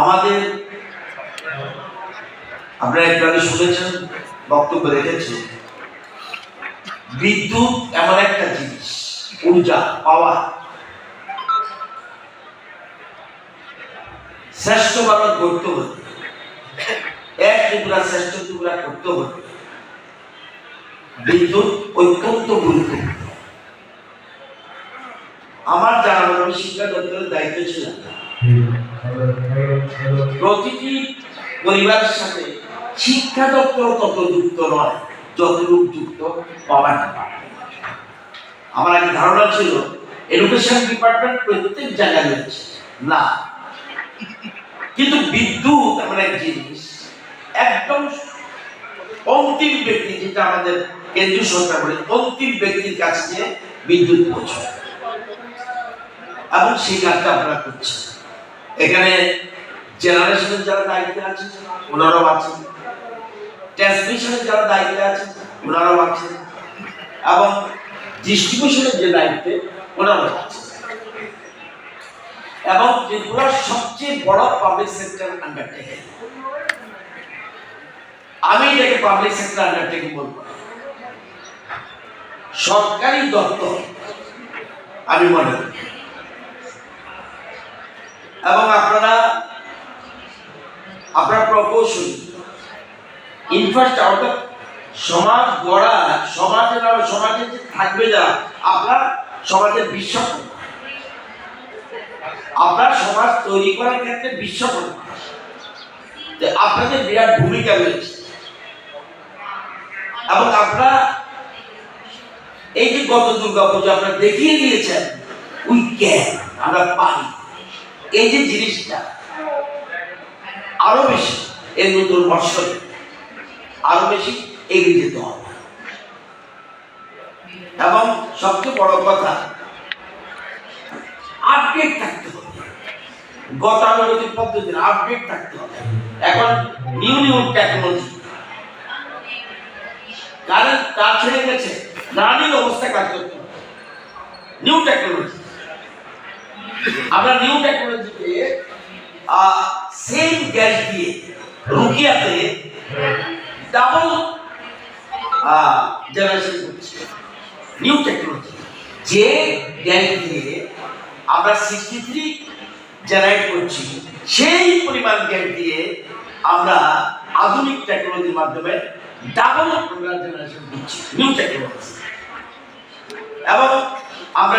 আমাদের আপনারা আগে শুনেছেন, বক্তব্য রেখেছে, বিদ্যুৎ এমন একটা জিনিস, ঊর্জা পাওয়া শ্রেষ্ঠ ভারত গড়তে হলে, এক টুকরা শ্রেষ্ঠ টুকরা করতে হলে, বিদ্যুৎ অত্যন্ত গুরুত্বপূর্ণ। আমার জানা আমি শিক্ষা দপ্তরের দায়িত্ব ছিলাম প্রতিটি পরিবারের সাথে শিক্ষা দপ্তর তত যুক্ত নয় যতটুকু যুক্ত পাওয়ার আমার আগে ধারণা ছিল এডুকেশন ডিপার্টমেন্ট প্রত্যেক জায়গায় রয়েছে। না। কিন্তু বিদ্যুৎ এমন এক জিনিস, একদম অন্তিম ব্যক্তি যেটা আমাদের কেন্দ্রীয় সরকার বলে, অন্তিম ব্যক্তির কাছে বিদ্যুৎ পৌঁছায়। এবং সেই কাজটা আপনারা করছেন। এখানে জেনারেশনের যারা দায়িত্বে আছেন, ওনারাও আছেন। ট্রান্সমিশনের যারা দায়িত্বে আছেন, ওনারাও আছেন। এবং ডিস্ট্রিবিউশনের যে দায়িত্বে, ওনারাও আছেন। এবং ত্রিপুরার সবচেয়ে বড় পাবলিক সেক্টর আন্ডারটেকিং আমি এটাকে পাবলিক সেক্টর আন্ডারটেকিং বলব সরকারি দপ্তর, আমি মনে করি। এবং আপনারা, আপনার প্রকৌশল ইনফ্রাস্ট্রাকচার অর্থাৎ সমাজ গড়া, সমাজের আর সমাজে যে থাকবে যারা আপনার সমাজের বিশ্বাস আপনার সমাজ তৈরি করার ক্ষেত্রে বিশ্ব আপনাদের বিরাট ভূমিকা রয়েছে। এবং আপনারা এই যে গত দুর্গা পুজো আপনারা দেখিয়ে দিয়েছেন, উই ক্যান আমরা পারি। এই যে জিনিসটা, আরও বেশি, এর নতুন বৎসরে। আরও বেশি এগিয়ে যেতে হবে। এবং সবচেয়ে বড় কথা আপডেট থাকতে হবে। গতানুগতিক পদ্ধতির আপডেট থাকতে হবে। এখন নিউ নিউ টেকনোলজি কারণ তার ছেড়ে গেছে রানিং অবস্থায় কাজ করতে হবে। নিউ টেকনোলজি আমরা নিউ টেকনোলজিতে সেম গ্যাস দিয়ে রুকিয়াতে ডাবল জেনারেশন করছি। নিউ টেকনোলজি যে গ্যাস দিয়ে আমরা সিক্সটি থ্রি জেনারেট করছি, সেই পরিমাণ গ্যাস দিয়ে আমরা আধুনিক টেকনোলজির মাধ্যমে ডাবল জেনারেশন দিচ্ছি নিউ টেকনোলজি এবং আমরা